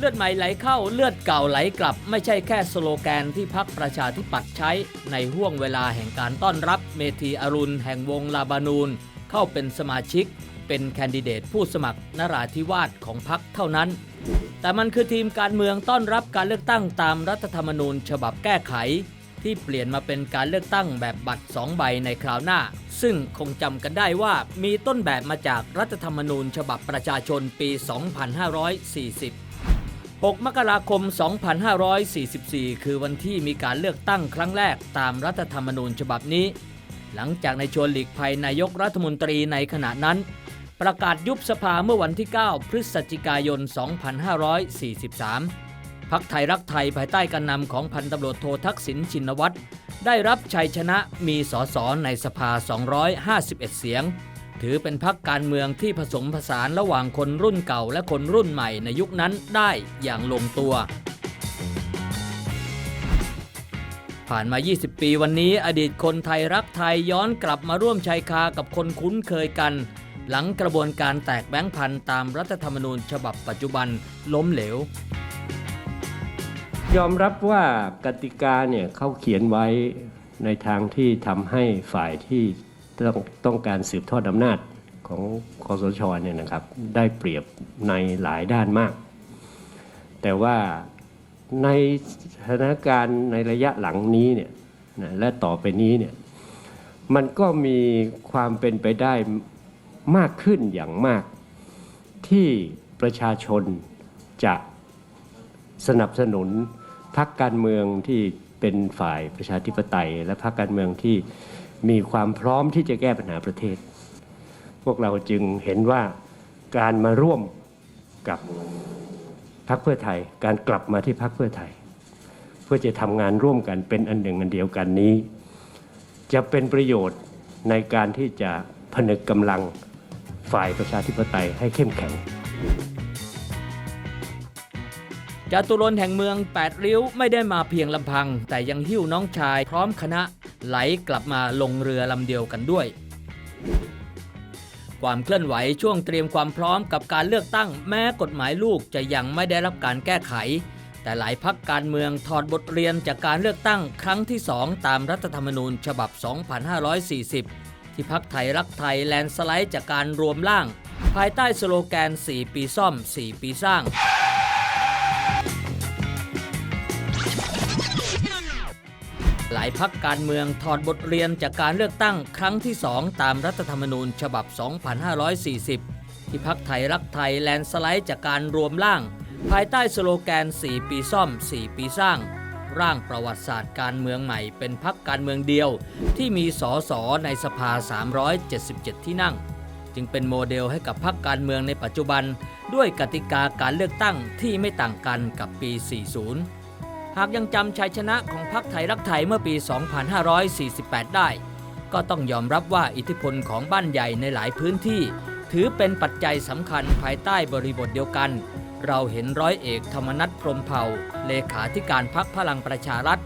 เลือดใหม่ไหลเข้าเลือดเก่าไหลกลับ ไม่ใช่แค่สโลแกนที่พักประชาธิปัตย์ใช้ ในห่วงเวลาแห่งการต้อนรับเมธีอรุณแห่งวงลาบานูน เข้าเป็นสมาชิก เป็นแคนดิเดตผู้สมัครนราธิวาสของพักเท่านั้น แต่มันคือทีมการเมืองต้อนรับการเลือกตั้งตามรัฐธรรมนูญ ฉบับแก้ไข ที่เปลี่ยนมาเป็นการเลือกตั้งแบบบัตร2ใบในคราวหน้า ซึ่งคงจำกันได้ว่ามีต้นแบบมาจากรัฐธรรมนูญ ฉบับประชาชนปี 2540 6 มกราคม 2544 คือวันที่มีการเลือกตั้งครั้งแรกตามรัฐธรรมนูญฉบับนี้ หลังจากในชวนหลีกภัยนายกรัฐมนตรีในขณะนั้น ประกาศยุบสภาเมื่อวันที่ 9 พฤศจิกายน 2543 พักไทยรักไทยภายใต้การนำของพันตำรวจโททักษิณชินวัตรได้รับชัยชนะมีสสในสภา 251 เสียง ถือเป็นพักการเมืองที่ผสมผสานระหว่างคนรุ่นเก่าและคนรุ่นใหม่ในยุคนั้นได้อย่างลงตัว ผ่านมา 20 ปีวันนี้อดีตคนไทยรักไทยย้อนกลับมาร่วมชัยคากับคนคุ้นเคยกัน หลังกระบวนการแตกแบงค์พันธ์ตามรัฐธรรมนูญฉบับปัจจุบันล้มเหลวยอมรับว่ากติกาเนี่ยเขาเขียนไว้ในทางที่ทำให้ฝ่ายที่ ต้องต้องการสืบทอดอำนาจของคอสชเนี่ยนะครับ ได้เปรียบในหลายด้านมาก แต่ว่าในสถานการณ์ในระยะหลังนี้เนี่ยนะและต่อไปนี้เนี่ยมันก็มีความเป็นไปได้มากขึ้นอย่างมาก ที่ประชาชนจะสนับสนุนพรรคการเมืองที่เป็นฝ่ายประชาธิปไตย และพรรคการเมืองที่ มีความพร้อมที่จะแก้ปัญหาประเทศ พวกเราจึงเห็นว่าการมาร่วมกับพรรคเพื่อไทย การกลับมาที่พรรคเพื่อไทย เพื่อจะทำงานร่วมกันเป็นอันหนึ่งอันเดียวกันนี้ จะเป็นประโยชน์ในการที่จะผนึกกำลังฝ่ายประชาธิปไตยให้เข้มแข็งจตุรนแห่งเมือง 8 ริ้วไม่ได้มาเพียงลำพัง แต่ยังหิ้วน้องชายพร้อมคณะ ไหลกลับมาลงเรือลำเดียวกันด้วย ความเคลื่อนไหวช่วงเตรียมความพร้อมกับการเลือกตั้งแม้กฎหมายลูกจะยังไม่ได้รับการแก้ไข แต่หลายพักการเมืองถอดบทเรียนจากการเลือกตั้งครั้งที่ 2 ตามรัฐธรรมนูญฉบับ 2540 ที่พักไทยรักไทยแลนด์สไลด์จากการรวมร่าง ภายใต้สโลแกน 4 ปีซ่อม 4 ปีสร้าง ลายพักการเมืองถอดบทเรียนจากการเลือกตั้งครั้งที่ 2 ตามรัฐธรรมนูญฉบับ 2540 ที่พักไทยรักไทยแลนด์สไลด์จากการรวมร่าง ภายใต้สโลแกน 4 ปีซ่อม 4 ปีสร้าง ร่างประวัติศาสตร์การเมืองใหม่เป็นพักการเมืองเดียว ที่มีสอสอในสภา 377 ที่นั่ง จึงเป็นโมเดลให้กับพักการเมืองในปัจจุบัน ด้วยกติกาการเลือกตั้งที่ไม่ต่างกันกับปี 40 หากยังจำชัยชนะของพรรคไทยรักไทยเมื่อปี 2548 ได้ ก็ต้องยอมรับว่าอิทธิพลของบ้านใหญ่ในหลายพื้นที่ ถือเป็นปัจจัยสำคัญภายใต้บริบทเดียวกัน เราเห็นร้อยเอกธรรมนัฐพรมเผ่า เลขาธิการพรรคพลังประชารัฐ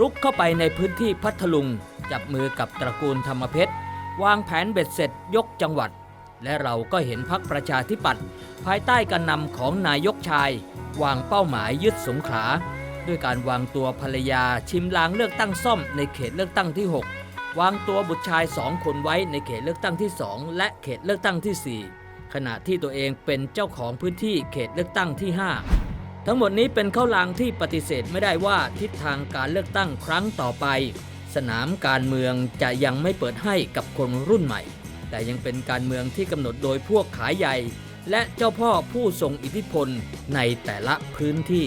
รุกเข้าไปในพื้นที่พัทลุง จับมือกับตระกูลธรรมเพชรวางแผนเบ็ดเสร็จยกจังหวัด และเราก็เห็นพักประชาธิปัตย์ภายใต้การนำของนายกชาย วางเป้าหมายยึดสงขลา ด้วยการวางตัวภรรยาชิมลางเลือกตั้งซ่อมในเขตเลือกตั้งที่ 6 วางตัวบุตรชายสองคนไว้ในเขตเลือกตั้งที่ 2 และเขตเลือกตั้งทีสี่ 4 ขณะที่ตัวเองเป็นเจ้าของพื้นที่เขตเลือกตั้งที่ 5 ทั้งหมดนี้เป็นข้าวลางที่ปฏิเสธไม่ได้ว่าทิศทางการเลือกตั้งครั้งต่อไป สนามการเมืองจะยังไม่เปิดให้กับคนรุ่นใหม่ แต่ยังเป็นการเมืองที่กำหนดโดยพวกขายใหญ่ และเจ้าพ่อผู้ทรงอิทธิพลในแต่ละพื้นที่